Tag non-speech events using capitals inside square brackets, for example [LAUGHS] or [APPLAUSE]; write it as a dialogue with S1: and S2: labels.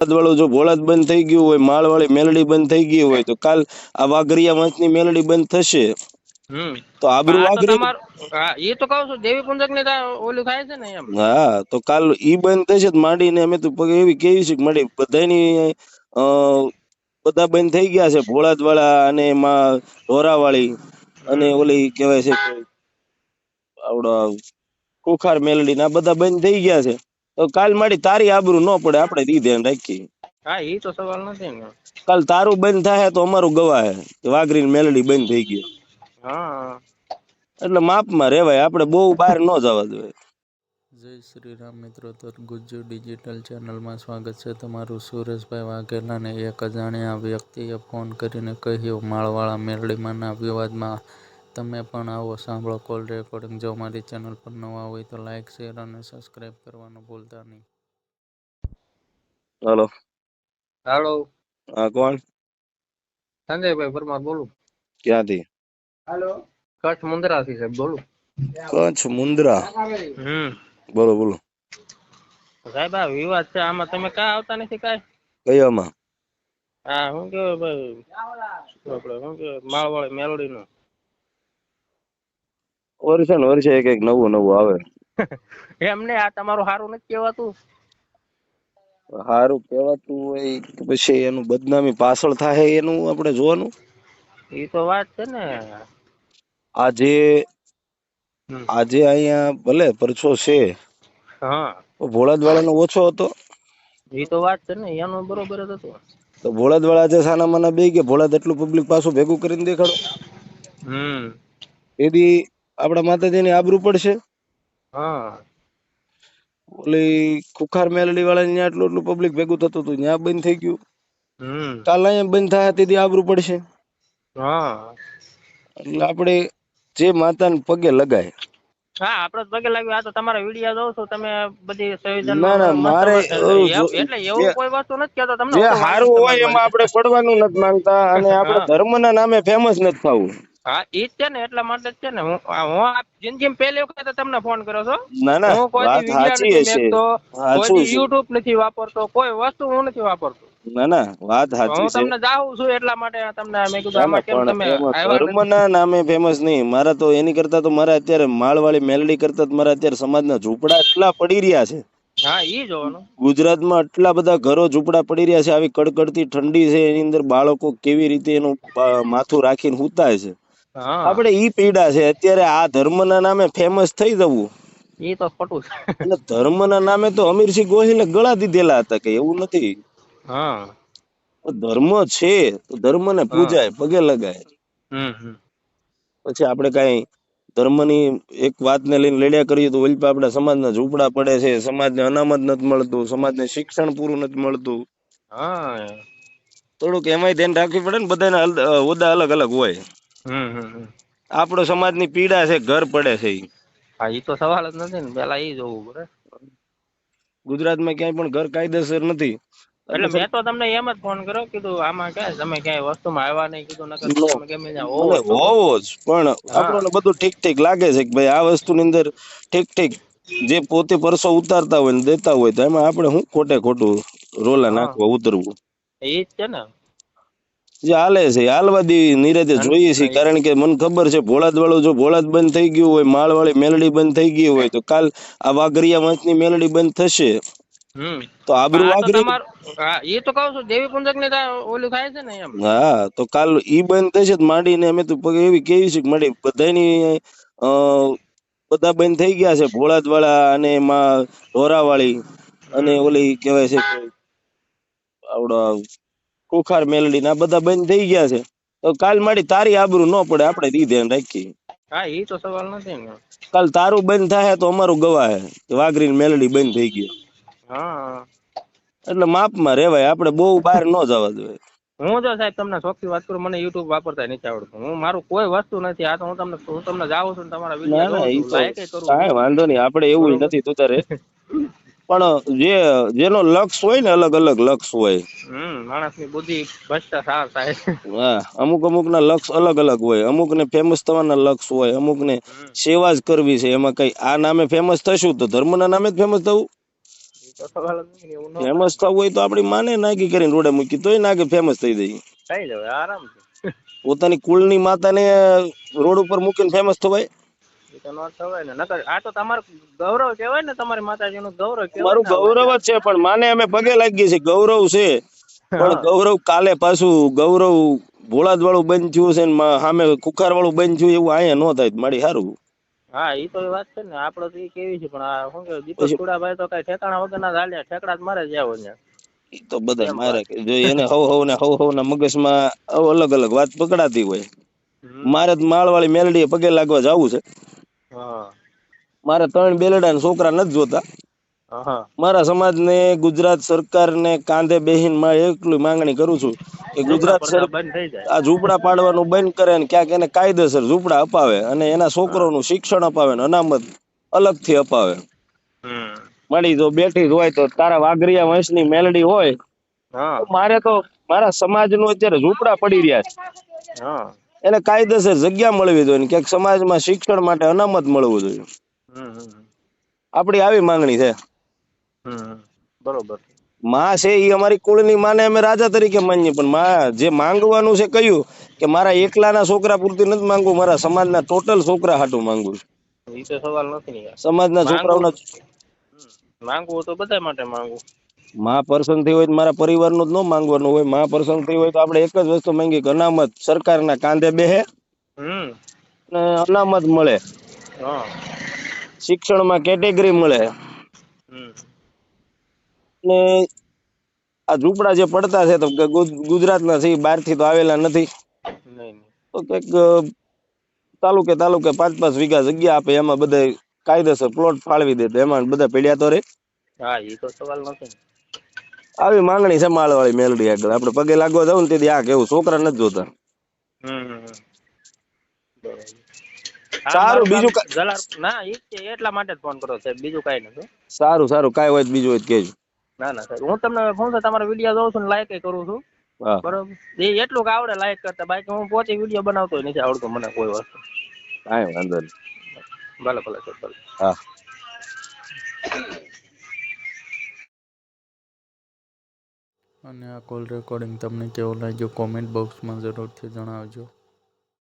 S1: વાળું જો ભોળાદ બંધ થઈ ગયું હોય માળવાળી મેલડી બંધ થઈ ગઈ હોય તો કાલ આ વાઘરિયા વંશની મેલડી બંધ થશે. તો આબરૂ વાઘરી
S2: એ તો કહું છું દેવી પુંજક ને ઓલું થાય છે ને એમ.
S1: હા તો કાલ ઈ બંધ થશે માંડીને અમે તો એવી કેવી છે કે માંડી બધાની બધા બંધ થઈ ગયા છે ભોળાદ વાળા અને એમાં ઢોરાવાળી અને ઓલી કહેવાય છે આવડો કુખાર મેલડી ના બધા બંધ થઈ ગયા છે. તો કાલ મારી તારી આબરૂ ન પડે આપણે ઈ ધ્યાન રાખીએ.
S2: હા એ તો સવાલ નથી ને
S1: કાલ તારું બંધ થાય તો અમારું ગવાહે કે વાઘરી મેલડી બંધ થઈ ગઈ.
S2: હા.
S1: એટલે માપમાં રેવાય આપણે બહુ બહાર ન જવા જોઈએ
S3: જય શ્રી રામ મિત્રો તો ગુજ્જુ ડિજિટલ ચેનલમાં સ્વાગત છે તમારું સુરેશભાઈ વાઘેલાને એક અજાણ્યા વ્યક્તિએ ફોન કરીને કહ્યું માળવાળા મેરડીમાંના વિવાદમાં તમે પણ આવો સાંભળો કોલ રેકોર્ડિંગ જો મારી ચેનલ પર નવા હોય તો લાઈક શેર અને સબસ્ક્રાઇબ કરવાનું ભૂલતા નહીં.
S1: હેલો
S2: હેલો
S1: હા કોણ?
S2: સંજયભાઈ પરમાર બોલું.
S1: ક્યાંથી?
S2: હેલો કચ્છ મુંદ્રાથી સાહેબ બોલું.
S1: કચ્છ મુંદ્રા
S2: હમ.
S1: બોલો બોલો.
S2: સાહેબ આ વિવાદ છે. આમાં તમે કાં આવતા નથી કાંઈ?
S1: કયામાં
S2: હા શું કેવાય ભાઈ? આપડે શું કેવાય માળવાળી મેલોડી નું
S1: વર્ષે ને વર્ષે એક એક નવું નવું આવે. [LAUGHS]
S2: એમને આ તમારું સારું નથી કહેવાતું?
S1: સારું કહેવાતું હોય કે પછી એનું બદનામી પાછળ થાય એનું આપણે જોવાનું.
S2: એ તો વાત છે ને.
S1: આજે. આજે અહીંયા ભલે પરછો છે
S2: હા.
S1: ભોળાદવાળા નો ઓછો હતો.
S2: એ તો વાત છે ને એનો બરોબર જ હતો.
S1: તો ભોળાદવાળા જે સાના માના બે કે ભોળાદ એટલું પબ્લિક પાછું ભેગું કરીને દેખાડો.
S2: હમ.
S1: એથી આપણા માતાજીની આબરૂ પડશે.
S2: હા.
S1: ઓલી ખુખાર મેલડી વાળા ત્યાં એટલું આટલું પબ્લિક ભેગું થતું હતું ત્યાં બંધ થઈ ગયું.
S2: હમ.
S1: કાલ અહીંયા બંધ થાય તેથી આબરૂ પડશે.
S2: હા.
S1: એટલે આપણે જે માતાને પગે લગાય.
S2: હા આપડે તો પગે લાગ્યું આ તો તમારા વીડિયો જોઉં છું તમે બધી
S1: ના, ના, મારે
S2: એટલે એવું કોઈ વસ્તુ નથી કહેતો તમને
S1: જે સારું હોય એમાં આપણે પડવાનું નથી માંગતા અને [LAUGHS] આપણે. ધર્મના નામે ફેમસ નથી થવું.
S2: હા એ જ છે ને એટલા માટે જ છે ને. હું હું આ પહેલી વખત તમને ફોન કર્યો છો
S1: ના ના
S2: હું કોઈ
S1: સાચી હશે.
S2: કોઈ યુટ્યુબ નથી વાપરતો કોઈ વસ્તુ હું નથી વાપરતો.
S1: ના ના વાત સાચી
S2: હું તમને જાઉં છું એટલા માટે તમને મેં કીધું આમાં કેમ તમે
S1: ધર્મના નામે ફેમસ નહીં. મારા તો એની કરતા તો મારા અત્યારે માળવાળી મેલડી કરતા તો મારા અત્યારે સમાજના ઝૂંપડા એટલા પડી રહ્યા છે.
S2: હા એ જોવાનું.
S1: ગુજરાતમાં એટલા બધા ઘરો ઝૂંપડા પડી રહ્યા છે. આવી કડકડતી ઠંડી છે. એની અંદર બાળકો કેવી રીતે એનું માથું રાખીને હુતાય છે. આપણે ઈ પીડા છે અત્યારે આ ધર્મના નામે ફેમસ થઈ જવું.
S2: ઈ તો ખોટું છે.
S1: અને ધર્મના નામે તો અમીરસિંહ ગોહિલે ગળા દીધેલા હતા કે એવું નથી.
S2: હા.
S1: ધર્મ છે તો ધર્મને પૂજાય પગે લગાય. પછી આપણે કાંઈ ધર્મની એક વાતને લઈને લડ્યા કરીએ તો ઓલી આપણા સમાજના ઝૂંપડા પડે છે સમાજને અનામત નથી મળતું સમાજને શિક્ષણ પૂરું નથી મળતું.
S2: હા.
S1: થોડુંક એમાંય ધ્યાન રાખવી પડે ને બધાના હોદ્દા અલગ અલગ હોય. આપણો સમાજની પીડા છે ઘર પડે છે ઈ.
S2: હા ઈ તો સવાલ જ નથી ને પેલા ઈ જોવું પડે.
S1: ગુજરાતમાં ક્યાંય પણ ઘર કાયદેસર નથી.
S2: એટલે મેં તો તમને એમ જ ફોન કર્યો કીધું આમાં ક્યાં તમે ક્યાંય વસ્તુમાં આવ્યા નહીં? કીધું નકર તમે ગમે ત્યાં હોવ
S1: જ પણ આપણને બધું ઠીક ઠીક લાગે છે કે ભાઈ આ વસ્તુની અંદર ઠીક ઠીક જે પોતે પરસો ઉતારતા હોય ને દેતા હોય તો એમાં આપણે શું ખોટે ખોટું રોલા નાખવા ઉતરવું.
S2: એ જ છે ને.
S1: જે હાલે છે હાલ હાલવા દેવી નિરાતે જોઈએ છીએ કારણ કે મને ખબર છે ભોળાદ વાળું જો ભોળાદ બંધ થઈ ગયું હોય માળવાળી મેલડી બંધ થઈ ગઈ હોય તો કાલ આ વાઘરિયા વંશની મેલડી બંધ થશે. તો આબરૂ વાઘરી
S2: હા ઈ તો કહું છું દેવી પુંજક ને ઓલું થાય છે ને એમ.
S1: હા તો કાલ ઈ બંધ થશે તો માંડીને અમે તો એવી કેવી છે કે માંડી બધાની બધા બંધ થઈ ગયા છે ભોળાદ વાળા અને એમાં ઢોરાવાળી અને ઓલી કહેવાય છે આવડો કુખાર મેલડી ના બધા બંધ થઈ ગયા છે. તો કાલ મારી તારી આબરૂ ન પડે આપણે દી ધ્યાન રાખીએ.
S2: હા એ તો સવાલ નથી ને
S1: કાલ તારું બંધ થાય તો અમારું ગવાહે વાઘરી મેલડી બંધ થઈ ગઈ
S2: હા.
S1: એટલે માપમાં રેવાય આપણે બહુ બહાર ન જવા જોઈએ
S2: હું જો સાહેબ તમને ચોખ્ખી વાત કરું મને યુટ્યુબ વાપરતા નથી આવડતું. હું મારું કોઈ વસ્તુ નથી આ તો હું તમને હું તમને જાઉં છું તમારા વીડિયો લાયકે કરું.
S1: કાંઈ વાંધો નહીં આપણે એવું નથી તું તારે. [LAUGHS] પણ જે જેનો લક્ષ હોય ને અલગ અલગ લક્ષ હોય.
S2: માણસની બુદ્ધિ ભ્રષ્ટાચાર થાય.
S1: હા અમુક અમુક ના લક્ષ અલગ અલગ હોય. અમુક ને ફેમસ થવાના લક્ષ હોય. અમુક ને સેવા જ કરવી છે. એમાં કઈ આ નામે ફેમસ થશું તો ધર્મના નામે જ ફેમસ થવું?
S2: ને ન
S1: ફેમસ થવું હોય તો આપડી માને નાગી કરીને રોડે મૂકી તોય નાગે ફેમસ થઈ જાય.
S2: થઈ જવાય આરામ
S1: પોતાની કુળની માતાને રોડ ઉપર મૂકીને ફેમસ થવાય?
S2: એ તો ન થવાય ને. નકર આ તો તમારું ગૌરવ કહેવાય ને તમારી માતાજીનું ગૌરવ કહેવાય
S1: મારું ગૌરવ જ છે પણ માને અમે પગે લાગીએ છીએ. ગૌરવ છે પણ ગૌરવ કાલે પાછું ગૌરવ ભોળાદ વાળું બંધ થયું છે ને સામે કુખાર વાળું બંધ થયું એવું અહીંયા ન થાય મારી સારું
S2: હા એ તો વાત છે ને. આપડે તો એ કેવી છે પણ આ શું કે દીપક કુડાભાઈ તો કઈ ઠેકાણા વગરના ચાલ્યા ઠેકડા જ મારે જાવ ને
S1: ઈ તો બધા મારે જો એને હવ હવ ને હવ હવ ના મગજમાં અલગ અલગ વાત પકડાતી હોય. મારે તો માળવાળી મેલડી પગે લાગવા જવું છે. મારે ત્રણ બેલડા ને છોકરા નથી જોતા. મારા સમાજ ને ગુજરાત સરકારને કાંધે બેહીનમાં એકલી માંગણી કરું છું કે ગુજરાત સરકાર આ ઝૂંપડા પાડવાનું બંધ કરે ને ક્યાંક એને કાયદેસર ઝૂંપડા અપાવે અને એના છોકરોનું શિક્ષણ અપાવે ને અનામત અલગથી અપાવે.
S2: હમ.
S1: મળી જો બેઠી જ હોય તો તારા વાઘરિયા વંશની મેલડી હોય મારે તો મારા સમાજનું અત્યારે ઝૂંપડા પડી રહ્યા છે. એને કાયદેસર જગ્યા મળવી જોઈએ ને ક્યાંક સમાજમાં શિક્ષણ માટે અનામત મળવું જોઈએ. આપણી આવી માંગણી છે.
S2: બરોબર.
S1: માં છે એ અમારી કુળની માને અમે રાજા તરીકે માનીએ પણ માં જે માંગવાનું છે કહ્યું કે મારા એકલાના છોકરા પૂરતી નથી માંગવું મારા સમાજના ટોટલ છોકરા હાટું માંગુ છું.
S2: સવાલ નથી
S1: સમાજના છોકરાઓના
S2: માંગવું તો બધા માટે માંગવું
S1: માં પ્રસંગ થઈ હોય તો મારા પરિવારનું જ ન માંગવાનું હોય. માં પ્રસંગ થઈ હોય તો આપણે એક જ વસ્તુ માંગી કે અનામત સરકારના કાંધે બેહે
S2: હમ.
S1: અને અનામત મળે. શિક્ષણમાં કેટેગરી મળે. ને આ ઝૂંપડા જે પડતા છે તો ગુજરાતના છે બહારથી તો આવેલા નથી. તો કંઈક તાલુકે તાલુકે પાંચ પાંચ વીઘા જગ્યા આપે એમાં બધા કાયદેસર પ્લોટ ફાળવી દે એમાં બધા પીડ્યા તો રે.
S2: હા એ તો સવાલ નથી ને.
S1: આવી માંગણી છે માળવાળી મેલડી આગળ. આપણે પગે લાગવા જાવ ને તેથી આ કેવું છોકરા નથી જોતા. સારું, બીજું
S2: ના એટલા માટે જ ફોન કરો સાહેબ બીજું કઈ નથી.
S1: સારું સારું કઈ હોય બીજું હોય કેજો
S2: ના ના સાહેબ હું તમને ફોન છે તમારા વીડિયો જોઉં છું ને લાઈક કરું છું. બરોબર? એ એટલું કે આવડે લાઈક કરતા બાકી હું પોતે વીડિયો બનાવતો નથી આવડતું મને કોઈ વસ્તુ.
S1: કાંઈ વાંધો નહીં.
S2: ભલે ભલે સાહેબ ભલે.
S1: હા.
S3: અને આ કોલ રેકોર્ડિંગ તમને કેવો લાગ્યો? કોમેન્ટ બોક્સમાં જરૂરથી જણાવજો.